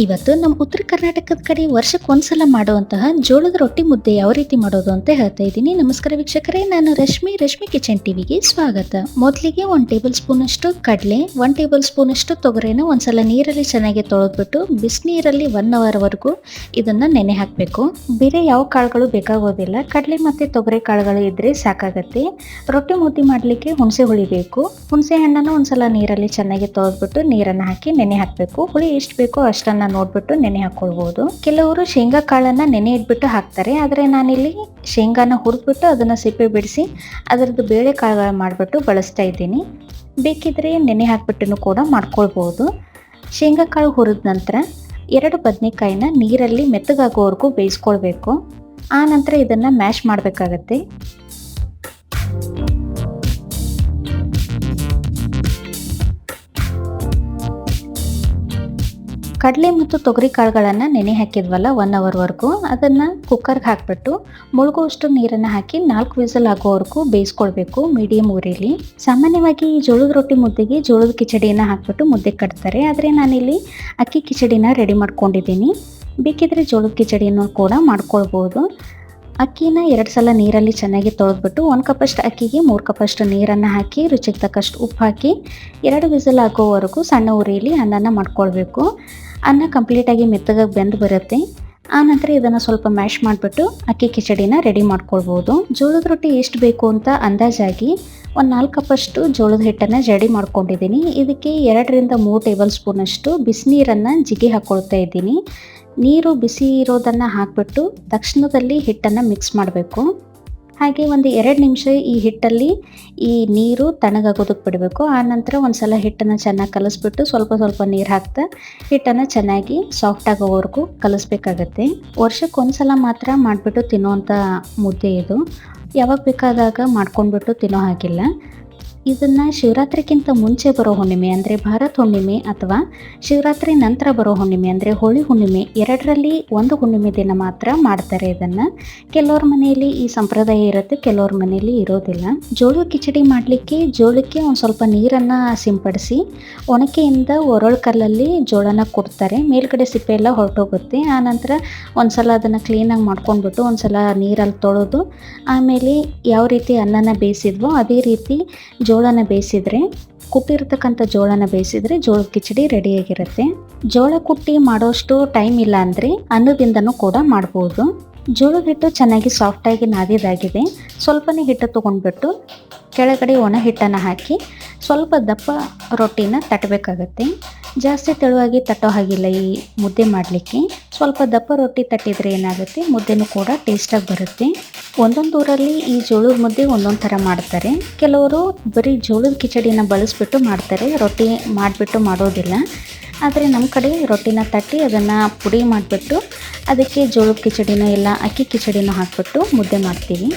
ಇವತ್ತು ನಮ್ಮ ಉತ್ತರ ಕರ್ನಾಟಕದ ಕಡೆ ವರ್ಷಕ್ಕೆ ಒಂದ್ಸಲ ಮಾಡುವಂತಹ ಜೋಳದ ರೊಟ್ಟಿ ಮುದ್ದೆ ಯಾವ ರೀತಿ ಮಾಡೋದು ಅಂತ ಹೇಳ್ತಾ ಇದ್ದೀನಿ. ನಮಸ್ಕಾರ ವೀಕ್ಷಕರೇ, ನಾನು ರಶ್ಮಿ ರಶ್ಮಿ ಕಿಚನ್ ಟಿವಿಗೆ ಸ್ವಾಗತ. ಮೊದಲಿಗೆ ಒಂದು ಟೇಬಲ್ ಸ್ಪೂನ್ ಅಷ್ಟು ಕಡಲೆ ಒನ್ ಟೇಬಲ್ ಸ್ಪೂನ್ ಅಷ್ಟು ತೊಗರಿನ ಒಂದ್ಸಲ ನೀರಲ್ಲಿ ಚೆನ್ನಾಗಿ ತೊಳೆದ್ಬಿಟ್ಟು ಬಿಸಿನೀರಲ್ಲಿ ಒನ್ ಅವರ್ ವರೆಗೂ ಇದನ್ನ ನೆನೆ ಹಾಕಬೇಕು. ಬೇರೆ ಯಾವ ಕಾಳುಗಳು ಬೇಕಾಗೋದಿಲ್ಲ, ಕಡಲೆ ಮತ್ತೆ ತೊಗರಿ ಕಾಳುಗಳು ಇದ್ರೆ ಸಾಕಾಗತ್ತೆ. ರೊಟ್ಟಿ ಮುದ್ದೆ ಮಾಡಲಿಕ್ಕೆ ಹುಣಸೆ ಹುಳಿ ಬೇಕು. ಹುಣಸೆ ಹಣ್ಣನ್ನು ಒಂದ್ಸಲ ನೀರಲ್ಲಿ ಚೆನ್ನಾಗಿ ತೊಳೆದ್ಬಿಟ್ಟು ನೀರನ್ನು ಹಾಕಿ ನೆನೆ ಹಾಕಬೇಕು. ಹುಳಿ ಎಷ್ಟು ಬೇಕೋ ಅಷ್ಟನ್ನ ನೋಡ್ಬಿಟ್ಟು ನೆನೆ ಹಾಕ್ಕೊಳ್ಬೋದು ಕೆಲವರು ಶೇಂಗಾ ಕಾಳನ್ನ ನೆನೆ ಇಟ್ಬಿಟ್ಟು ಹಾಕ್ತಾರೆ. ಆದರೆ ನಾನಿಲ್ಲಿ ಶೇಂಗಾನ ಹುರಿದ್ಬಿಟ್ಟು ಅದನ್ನ ಸಿಪ್ಪೆ ಬಿಡಿಸಿ ಅದರದ್ದು ಬೇಳೆ ಕಾಳುಗಳು ಮಾಡಿಬಿಟ್ಟು ಬಳಸ್ತಾ ಇದ್ದೀನಿ. ಬೇಕಿದ್ರೆ ನೆನೆ ಹಾಕ್ಬಿಟ್ಟು ಕೂಡ ಮಾಡ್ಕೊಳ್ಬೋದು. ಶೇಂಗಾ ಕಾಳು ಹುರಿದ ನಂತರ ಎರಡು ಬದನೆಕಾಯಿನ ನೀರಲ್ಲಿ ಮೆತ್ತಗಾಗೋವರೆಗೂ ಬೇಯಿಸ್ಕೊಳ್ಬೇಕು. ಆ ನಂತರ ಇದನ್ನ ಮ್ಯಾಶ್ ಮಾಡಬೇಕಾಗತ್ತೆ. ಕಡಲೆ ಮತ್ತು ತೊಗರಿ ಕಾಳುಗಳನ್ನು ನೆನೆ ಹಾಕಿದ್ವಲ್ಲ ಒನ್ ಅವರ್ವರೆಗೂ ಅದನ್ನು ಕುಕ್ಕರ್ಗೆ ಹಾಕಿಬಿಟ್ಟು ಮುಳುಗುವಷ್ಟು ನೀರನ್ನು ಹಾಕಿ ನಾಲ್ಕು ವಿಸಲ್ ಆಗೋವರೆಗೂ ಬೇಯಿಸ್ಕೊಳ್ಬೇಕು ಮೀಡಿಯಂ ಊರಿಲಿ ಸಾಮಾನ್ಯವಾಗಿ ಈ ಜೋಳದ ರೊಟ್ಟಿ ಮುದ್ದೆಗೆ ಜೋಳದ ಕಿಚಡಿಯನ್ನು ಹಾಕ್ಬಿಟ್ಟು ಮುದ್ದೆ ಕಟ್ತಾರೆ, ಆದರೆ ನಾನಿಲ್ಲಿ ಅಕ್ಕಿ ಕಿಚಡಿನ ರೆಡಿ ಮಾಡ್ಕೊಂಡಿದ್ದೀನಿ. ಬೇಕಿದ್ರೆ ಜೋಳದ ಕಿಚಡಿಯನ್ನು ಕೂಡ ಮಾಡ್ಕೊಳ್ಬೋದು. ಅಕ್ಕಿನ ಎರಡು ಸಲ ನೀರಲ್ಲಿ ಚೆನ್ನಾಗಿ ತೊಳೆದ್ಬಿಟ್ಟು ಒಂದು ಕಪ್ಪಷ್ಟು ಅಕ್ಕಿಗೆ ಮೂರು ಕಪ್ಪಷ್ಟು ನೀರನ್ನು ಹಾಕಿ, ರುಚಿಗೆ ತಕ್ಕಷ್ಟು ಉಪ್ಪು ಹಾಕಿ ಎರಡು ವಿಸಲ್ ಆಗೋವರೆಗೂ ಸಣ್ಣ ಉರಿಯಲ್ಲಿ ಅನ್ನನ ಮಾಡ್ಕೊಳ್ಬೇಕು. ಅನ್ನ ಕಂಪ್ಲೀಟಾಗಿ ಮೆತ್ತಗಾಗಿ ಬೆಂದು ಬರುತ್ತೆ. ಆನಂತರ ನಂತರ ಇದನ್ನು ಸ್ವಲ್ಪ ಮ್ಯಾಶ್ ಮಾಡಿಬಿಟ್ಟು ಅಕ್ಕಿ ಕಿಚಡಿನ ರೆಡಿ ಮಾಡ್ಕೊಳ್ಬೋದು. ಜೋಳದ ರೊಟ್ಟಿ ಎಷ್ಟು ಬೇಕು ಅಂತ ಅಂದಾಜಾಗಿ ಒಂದು ನಾಲ್ಕು ಕಪ್ಪಷ್ಟು ಜೋಳದ ಹಿಟ್ಟನ್ನು ಜಡಿ ಮಾಡ್ಕೊಂಡಿದ್ದೀನಿ. ಇದಕ್ಕೆ ಎರಡರಿಂದ ಮೂರು ಟೇಬಲ್ ಸ್ಪೂನಷ್ಟು ಬಿಸಿನೀರನ್ನು ಜಿಗಿ ಹಾಕ್ಕೊಳ್ತಾ ಇದ್ದೀನಿ. ನೀರು ಬಿಸಿ ಇರೋದನ್ನು ಹಾಕಿಬಿಟ್ಟು ತಕ್ಷಣದಲ್ಲಿ ಹಿಟ್ಟನ್ನು ಮಿಕ್ಸ್ ಮಾಡಬೇಕು. ಹಾಗೆ ಒಂದು ಎರಡು ನಿಮಿಷ ಈ ಹಿಟ್ಟಲ್ಲಿ ಈ ನೀರು ತಣ್ಣಗಾಗೋದಕ್ಕೆ ಬಿಡಬೇಕು ಆ ನಂತರ ಒಂದು ಸಲ ಹಿಟ್ಟನ್ನು ಚೆನ್ನಾಗಿ ಕಲಿಸ್ಬಿಟ್ಟು ಸ್ವಲ್ಪ ಸ್ವಲ್ಪ ನೀರು ಹಾಕ್ತಾ ಹಿಟ್ಟನ್ನು ಚೆನ್ನಾಗಿ ಸಾಫ್ಟ್ ಆಗೋವರೆಗೂ ಕಲಿಸ್ಬೇಕಾಗತ್ತೆ. ವರ್ಷಕ್ಕೆ ಒಂದು ಸಲ ಮಾತ್ರ ಮಾಡಿಬಿಟ್ಟು ತಿನ್ನೋವಂಥ ಮುದ್ದೆ ಇದು. ಯಾವಾಗ ಬೇಕಾದಾಗ ಮಾಡ್ಕೊಂಡ್ಬಿಟ್ಟು ತಿನ್ನೋ ಹಾಗಿಲ್ಲ. ಇದನ್ನು ಶಿವರಾತ್ರಿಗಿಂತ ಮುಂಚೆ ಬರೋ ಹುಣ್ಣಿಮೆ ಅಂದರೆ ಭಾರತ್ ಹುಣ್ಣಿಮೆ ಅಥವಾ ಶಿವರಾತ್ರಿ ನಂತರ ಬರೋ ಹುಣ್ಣಿಮೆ ಅಂದರೆ ಹೋಳಿ ಹುಣ್ಣಿಮೆ ಎರಡರಲ್ಲಿ ಒಂದು ಹುಣ್ಣಿಮೆ ದಿನ ಮಾತ್ರ ಮಾಡ್ತಾರೆ ಇದನ್ನು. ಕೆಲವ್ರ ಮನೆಯಲ್ಲಿ ಈ ಸಂಪ್ರದಾಯ ಇರುತ್ತೆ, ಕೆಲವ್ರ ಮನೆಯಲ್ಲಿ ಇರೋದಿಲ್ಲ. ಜೋಳ ಕಿಚಡಿ ಮಾಡಲಿಕ್ಕೆ ಜೋಳಕ್ಕೆ ಒಂದು ಸ್ವಲ್ಪ ನೀರನ್ನು ಸಿಂಪಡಿಸಿ ಒಣಕೆಯಿಂದ ಒರಳು ಕಲ್ಲಲ್ಲಿ ಜೋಳನ ಕೊಡ್ತಾರೆ ಮೇಲ್ಗಡೆ ಸಿಪ್ಪೆ ಎಲ್ಲ ಹೊರಟೋಗುತ್ತೆ. ಆನಂತರ ಒಂದು ಸಲ ಅದನ್ನು ಕ್ಲೀನಾಗಿ ಮಾಡ್ಕೊಂಡ್ಬಿಟ್ಟು ಒಂದು ಸಲ ನೀರಲ್ಲಿ ತೊಳೆದು ಆಮೇಲೆ ಯಾವ ರೀತಿ ಅನ್ನನ ಬೇಯಿಸಿದ್ವೋ ಅದೇ ರೀತಿ ಜೋಳನ ಬೇಯಿಸಿದರೆ ಕುಟ್ಟಿರ್ತಕ್ಕಂಥ ಜೋಳನ ಬೇಯಿಸಿದರೆ ಜೋಳದ ಕಿಚಡಿ ರೆಡಿಯಾಗಿರುತ್ತೆ. ಜೋಳ ಕುಟ್ಟಿ ಮಾಡೋಷ್ಟು ಟೈಮ್ ಇಲ್ಲ ಅಂದರೆ ಅನ್ನದಿಂದನೂ ಕೂಡ ಮಾಡ್ಬೋದು. ಜೋಳದ ಹಿಟ್ಟು ಚೆನ್ನಾಗಿ ಸಾಫ್ಟಾಗಿ ನಾದಿದಾಗಿದೆ ಸ್ವಲ್ಪನೇ ಹಿಟ್ಟು ತೊಗೊಂಡ್ಬಿಟ್ಟು ಕೆಳಗಡೆ ಒಣ ಹಿಟ್ಟನ್ನು ಹಾಕಿ ಸ್ವಲ್ಪ ದಪ್ಪ ರೊಟ್ಟಿನ ತಟ್ಟಬೇಕಾಗತ್ತೆ. ಜಾಸ್ತಿ ತೆಳುವಾಗಿ ತಟ್ಟೋ ಹಾಗಿಲ್ಲ ಈ ಮುದ್ದೆ ಮಾಡಲಿಕ್ಕೆ. ಸ್ವಲ್ಪ ದಪ್ಪ ರೊಟ್ಟಿ ತಟ್ಟಿದರೆ ಏನಾಗುತ್ತೆ? ಮುದ್ದೆನೂ ಕೂಡ ಟೇಸ್ಟಾಗಿ ಬರುತ್ತೆ. ಒಂದೊಂದು ಊರಲ್ಲಿ ಈ ಜೋಳದ ಮುದ್ದೆ ಒಂದೊಂದು ಥರ ಮಾಡ್ತಾರೆ. ಕೆಲವರು ಬರೀ ಜೋಳದ ಕಿಚಡಿನ ಬಳಸ್ಬಿಟ್ಟು ಮಾಡ್ತಾರೆ. ರೊಟ್ಟಿ ಮಾಡಿಬಿಟ್ಟು ಮಾಡೋದಿಲ್ಲ. ಆದರೆ ನಮ್ಮ ಕಡೆ ರೊಟ್ಟಿನ ತಟ್ಟಿ ಅದನ್ನು ಪುಡಿ ಮಾಡಿಬಿಟ್ಟು ಅದಕ್ಕೆ ಜೋಳದ ಕಿಚಡಿನ ಇಲ್ಲ ಅಕ್ಕಿ ಕಿಚಡಿನ ಹಾಕಿಬಿಟ್ಟು ಮುದ್ದೆ ಮಾಡ್ತೀವಿ.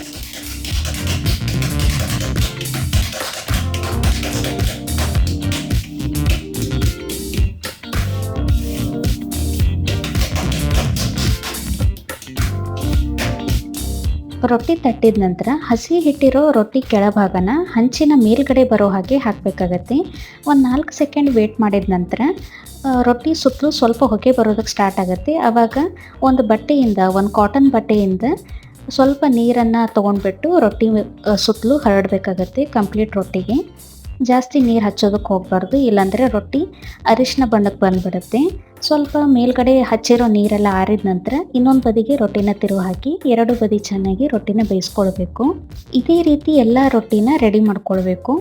ರೊಟ್ಟಿ ತಟ್ಟಿದ ನಂತರ ಹಸಿ ಹಿಟ್ಟಿರೋ ರೊಟ್ಟಿ ಕೆಳಭಾಗನ ಹಂಚಿನ ಮೇಲ್ಗಡೆ ಬರೋ ಹಾಗೆ ಹಾಕಬೇಕಾಗತ್ತೆ. ಒಂದು ನಾಲ್ಕು ಸೆಕೆಂಡ್ ವೇಟ್ ಮಾಡಿದ ನಂತರ ರೊಟ್ಟಿ ಸುತ್ತಲೂ ಸ್ವಲ್ಪ ಹೊಗೆ ಬರೋದಕ್ಕೆ ಸ್ಟಾರ್ಟ್ ಆಗುತ್ತೆ. ಆವಾಗ ಒಂದು ಬಟ್ಟೆಯಿಂದ, ಒಂದು ಕಾಟನ್ ಬಟ್ಟೆಯಿಂದ ಸ್ವಲ್ಪ ನೀರನ್ನು ತೊಗೊಂಡ್ಬಿಟ್ಟು ರೊಟ್ಟಿ ಸುತ್ತಲೂ ಹರಡಬೇಕಾಗತ್ತೆ ಕಂಪ್ಲೀಟ್ ರೊಟ್ಟಿಗೆ. ಜಾಸ್ತಿ ನೀರು ಹಚ್ಚೋದಕ್ಕೆ ಹೋಗಬಾರ್ದು, ಇಲ್ಲಾಂದರೆ ರೊಟ್ಟಿ ಅರಿಶಿನ ಬಣ್ಣಕ್ಕೆ ಬಂದುಬಿಡುತ್ತೆ. ಸ್ವಲ್ಪ ಮೇಲ್ಗಡೆ ಹಚ್ಚಿರೋ ನೀರೆಲ್ಲ ಆರಿದ ನಂತರ ಇನ್ನೊಂದು ಬದಿಗೆ ರೊಟ್ಟಿನ ತಿರುವು ಹಾಕಿ ಎರಡು ಬದಿ ಚೆನ್ನಾಗಿ ರೊಟ್ಟಿನ ಬೇಯಿಸ್ಕೊಳ್ಬೇಕು. ಇದೇ ರೀತಿ ಎಲ್ಲ ರೊಟ್ಟಿನ ರೆಡಿ ಮಾಡ್ಕೊಳ್ಬೇಕು.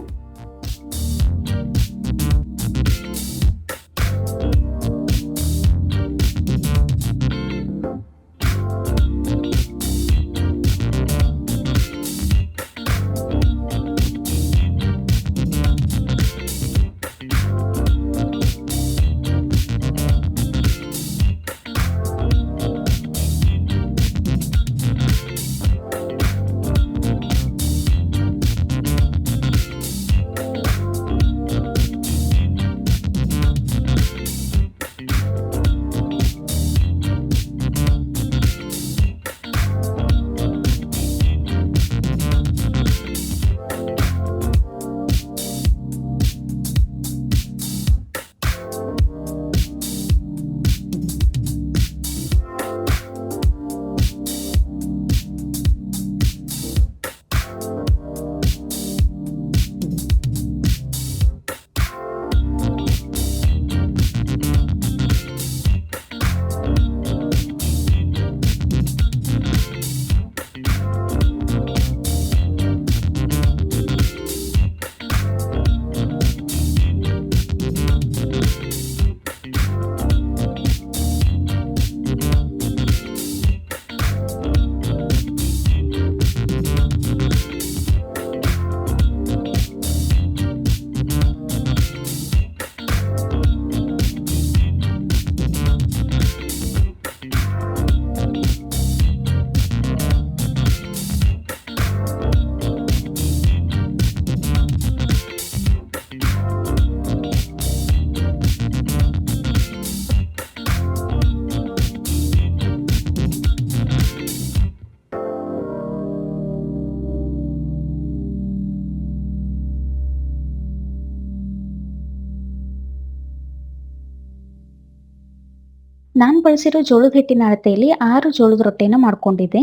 ನಾನು ಬಳಸಿರೋ ಜೋಳದ ಹಿಟ್ಟಿನ ಅಳತೆಯಲ್ಲಿ ಆರು ಜೋಳದ ರೊಟ್ಟಿನ ಮಾಡ್ಕೊಂಡಿದ್ದೆ.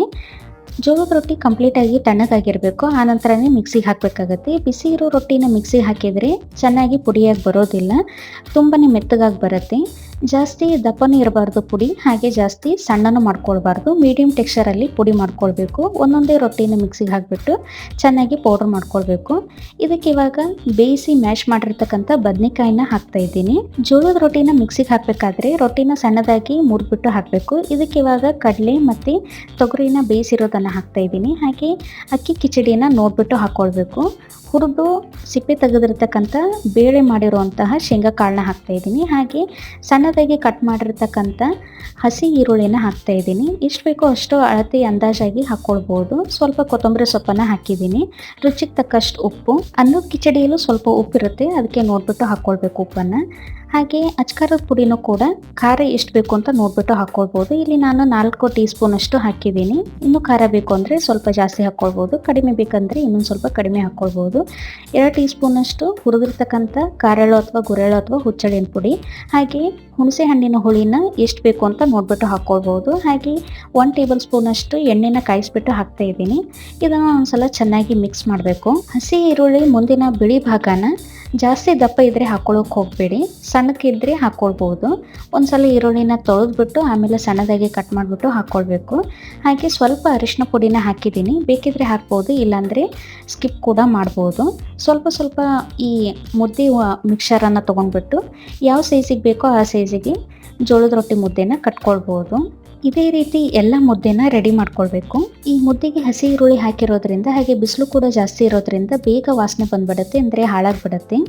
ಜೋಳದ ರೊಟ್ಟಿ ಕಂಪ್ಲೀಟಾಗಿ ತಣ್ಣಗಾಗಿರಬೇಕು. ಆನಂತರನೇ ಮಿಕ್ಸಿಗೆ ಹಾಕಬೇಕಾಗತ್ತೆ. ಬಿಸಿ ಇರೋ ರೊಟ್ಟಿನ ಮಿಕ್ಸಿಗೆ ಹಾಕಿದರೆ ಚೆನ್ನಾಗಿ ಪುಡಿಯಾಗಿ ಬರೋದಿಲ್ಲ. ತುಂಬಾ ಮೆತ್ತಗಾಗಿ ಬರುತ್ತೆ. ಜಾಸ್ತಿ ದಪ್ಪನೂ ಇರಬಾರ್ದು ಪುಡಿ, ಹಾಗೆ ಜಾಸ್ತಿ ಸಣ್ಣನೂ ಮಾಡ್ಕೊಳ್ಬಾರ್ದು. ಮೀಡಿಯಮ್ ಟೆಕ್ಸ್ಚರಲ್ಲಿ ಪುಡಿ ಮಾಡ್ಕೊಳ್ಬೇಕು. ಒಂದೊಂದೇ ರೊಟ್ಟಿನ ಮಿಕ್ಸಿಗೆ ಹಾಕಿಬಿಟ್ಟು ಚೆನ್ನಾಗಿ ಪೌಡ್ರ್ ಮಾಡ್ಕೊಳ್ಬೇಕು. ಇದಕ್ಕೆ ಇವಾಗ ಬೇಯಿಸಿ ಮ್ಯಾಶ್ ಮಾಡಿರ್ತಕ್ಕಂಥ ಬದನೆಕಾಯಿನ ಹಾಕ್ತಾ ಇದ್ದೀನಿ. ಜೋಳದ ರೊಟ್ಟಿನ ಮಿಕ್ಸಿಗೆ ಹಾಕಬೇಕಾದ್ರೆ ರೊಟ್ಟಿನ ಸಣ್ಣದಾಗಿ ಮುರಿದ್ಬಿಟ್ಟು ಹಾಕಬೇಕು. ಇದಕ್ಕೆ ಇವಾಗ ಕಡಲೆ ಮತ್ತು ತೊಗರಿನ ಬೇಯಿಸಿರೋದನ್ನು ಹಾಕ್ತಾ ಇದ್ದೀನಿ. ಹಾಗೆ ಅಕ್ಕಿ ಕಿಚಡಿನ ನೋಡಿಬಿಟ್ಟು ಹಾಕ್ಕೊಳ್ಬೇಕು ಹುರಿದು ಸಿಪ್ಪೆ ತೆಗೆದಿರ್ತಕ್ಕಂಥ ಬೇಳೆ ಮಾಡಿರುವಂತಹ ಶೇಂಗಾ ಕಾಳನ್ನ ಹಾಕ್ತಾ ಇದ್ದೀನಿ. ಹಾಗೆ ಸಣ್ಣದಾಗಿ ಕಟ್ ಮಾಡಿರ್ತಕ್ಕಂಥ ಹಸಿ ಈರುಳ್ಳಿನ ಹಾಕ್ತಾ ಇದ್ದೀನಿ. ಎಷ್ಟು ಬೇಕೋ ಅಷ್ಟು ಅಳತೆ ಅಂದಾಜಾಗಿ ಹಾಕ್ಕೊಳ್ಬೋದು ಸ್ವಲ್ಪ ಕೊತ್ತಂಬರಿ ಸೊಪ್ಪನ್ನು ಹಾಕಿದ್ದೀನಿ. ರುಚಿಗೆ ತಕ್ಕಷ್ಟು ಉಪ್ಪು. ಅನ್ನದ ಕಿಚಡಿಯಲ್ಲೂ ಸ್ವಲ್ಪ ಉಪ್ಪಿರುತ್ತೆ. ಅದಕ್ಕೆ ನೋಡಿಬಿಟ್ಟು ಹಾಕ್ಕೊಳ್ಬೇಕು ಉಪ್ಪನ್ನು. ಹಾಗೆ ಅಚ್ಕಾರದ ಪುಡಿನೂ ಕೂಡ ಖಾರ ಎಷ್ಟು ಬೇಕು ಅಂತ ನೋಡ್ಬಿಟ್ಟು ಹಾಕ್ಕೊಳ್ಬೋದು. ಇಲ್ಲಿ ನಾನು ನಾಲ್ಕು ಟೀ ಸ್ಪೂನಷ್ಟು ಹಾಕಿದ್ದೀನಿ. ಇನ್ನು ಖಾರ ಬೇಕು ಅಂದರೆ ಸ್ವಲ್ಪ ಜಾಸ್ತಿ ಹಾಕ್ಕೊಳ್ಬೋದು. ಕಡಿಮೆ ಬೇಕಂದರೆ ಇನ್ನೊಂದು ಸ್ವಲ್ಪ ಕಡಿಮೆ ಹಾಕ್ಕೊಳ್ಬೋದು. ಎರಡು ಟೀ ಸ್ಪೂನಷ್ಟು ಹುರಿದಿರ್ತಕ್ಕಂಥ ಕಾರೆಳು ಅಥವಾ ಗುರೆಳು ಅಥವಾ ಹುಚ್ಚಳಿನ ಪುಡಿ. ಹಾಗೆ ಹುಣಸೆ ಹಣ್ಣಿನ ಹುಳಿನ ಎಷ್ಟು ಬೇಕು ಅಂತ ನೋಡ್ಬಿಟ್ಟು ಹಾಕ್ಕೊಳ್ಬೋದು. ಹಾಗೆ ಒನ್ ಟೇಬಲ್ ಸ್ಪೂನಷ್ಟು ಎಣ್ಣೆನ ಕಾಯಿಸ್ಬಿಟ್ಟು ಹಾಕ್ತಾ ಇದ್ದೀನಿ. ಇದನ್ನು ಒಂದ್ಸಲ ಚೆನ್ನಾಗಿ ಮಿಕ್ಸ್ ಮಾಡಬೇಕು. ಹಸಿ ಈರುಳ್ಳಿ ಮುಂದಿನ ಬಿಳಿ ಭಾಗನ ಜಾಸ್ತಿ ದಪ್ಪ ಇದ್ರೆ ಹಾಕ್ಕೊಳ್ಳೋಕೆ ಹೋಗಬೇಡಿ. ಸಣ್ಣಕ್ಕಿದ್ರೆ ಹಾಕ್ಕೊಳ್ಬೋದು ಒಂದ್ಸಲ ಈರುಳ್ಳಿನ ತೊಳೆದ್ಬಿಟ್ಟು ಆಮೇಲೆ ಸಣ್ಣದಾಗಿ ಕಟ್ ಮಾಡಿಬಿಟ್ಟು ಹಾಕ್ಕೊಳ್ಬೇಕು ಹಾಗೆ ಸ್ವಲ್ಪ ಅರಿಶಿನ ಪುಡಿನ ಹಾಕಿದ್ದೀನಿ. ಬೇಕಿದ್ರೆ ಹಾಕ್ಬೋದು, ಇಲ್ಲಾಂದರೆ ಸ್ಕಿಪ್ ಕೂಡ ಮಾಡ್ಬೋದು. ಸ್ವಲ್ಪ ಸ್ವಲ್ಪ ಈ ಮುದ್ದೆ ಮಿಕ್ಸರನ್ನು ತೊಗೊಂಡ್ಬಿಟ್ಟು ಯಾವ ಸೈಜಿಗೆ ಬೇಕೋ ಆ ಸೈಜಿಗೆ ಜೋಳದ ರೊಟ್ಟಿ ಮುದ್ದೆನ ಕಟ್ಕೊಳ್ಬೋದು ಇದೇ ರೀತಿ ಎಲ್ಲ ಮುದ್ದೆನ ರೆಡಿ ಮಾಡ್ಕೊಳ್ಬೇಕು. ಈ ಮುದ್ದೆಗೆ ಹಸಿ ಈರುಳ್ಳಿ ಹಾಕಿರೋದ್ರಿಂದ ಹಾಗೆ ಬಿಸಿಲು ಕೂಡ ಜಾಸ್ತಿ ಇರೋದ್ರಿಂದ ಬೇಗ ವಾಸನೆ ಬಂದ್ಬಿಡುತ್ತೆ, ಅಂದರೆ ಹಾಳಾಗ್ಬಿಡುತ್ತೆ.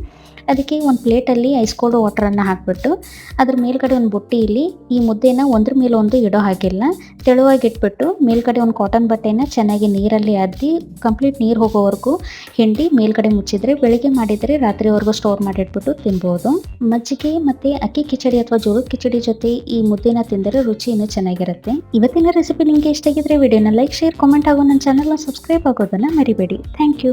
ಅದಕ್ಕೆ ಒಂದು ಪ್ಲೇಟಲ್ಲಿ ಐಸ್ ಕೋಲ್ಡ್ ವಾಟರನ್ನು ಹಾಕಿಬಿಟ್ಟು ಅದ್ರ ಮೇಲ್ಗಡೆ ಒಂದು ಬುಟ್ಟಿಯಲ್ಲಿ ಈ ಮುದ್ದೆನ ಒಂದ್ರ ಮೇಲೆ ಒಂದು ಇಡೋ ಹಾಗಿಲ್ಲ. ತೆಳುವಾಗಿ ಇಟ್ಬಿಟ್ಟು ಮೇಲ್ಗಡೆ ಒಂದು ಕಾಟನ್ ಬಟ್ಟೆನ ಚೆನ್ನಾಗಿ ನೀರಲ್ಲಿ ಅದ್ದಿ ಕಂಪ್ಲೀಟ್ ನೀರು ಹೋಗೋವರೆಗೂ ಹಿಂಡಿ ಮೇಲ್ಗಡೆ ಮುಚ್ಚಿದ್ರೆ ಬೆಳಿಗ್ಗೆ ಮಾಡಿದರೆ ರಾತ್ರಿವರೆಗೂ ಸ್ಟೋರ್ ಮಾಡಿಟ್ಬಿಟ್ಟು ತಿನ್ಬೋದು. ಮಜ್ಜಿಗೆ ಮತ್ತು ಅಕ್ಕಿ ಕಿಚಡಿ ಅಥವಾ ಜೋಳದ ಕಿಚಡಿ ಜೊತೆ ಈ ಮುದ್ದೆನ ತಿಂದರೆ ರುಚಿ ಇನ್ನೂ ಚೆನ್ನಾಗಿರುತ್ತೆ. ಇವತ್ತಿನ ರೆಸಿಪಿ ನಿಮಗೆ ಇಷ್ಟ ಆಗಿದ್ರೆ ವಿಡಿಯೋನ ಲೈಕ್ ಶೇರ್ ಕಾಮೆಂಟ್ ಆಗೋ ನನ್ನ ಚಾನಲ್ನ ಸಬ್ಸ್ಕ್ರೈಬ್ ಆಗೋದನ್ನು ಮರಿಬೇಡಿ. Thank you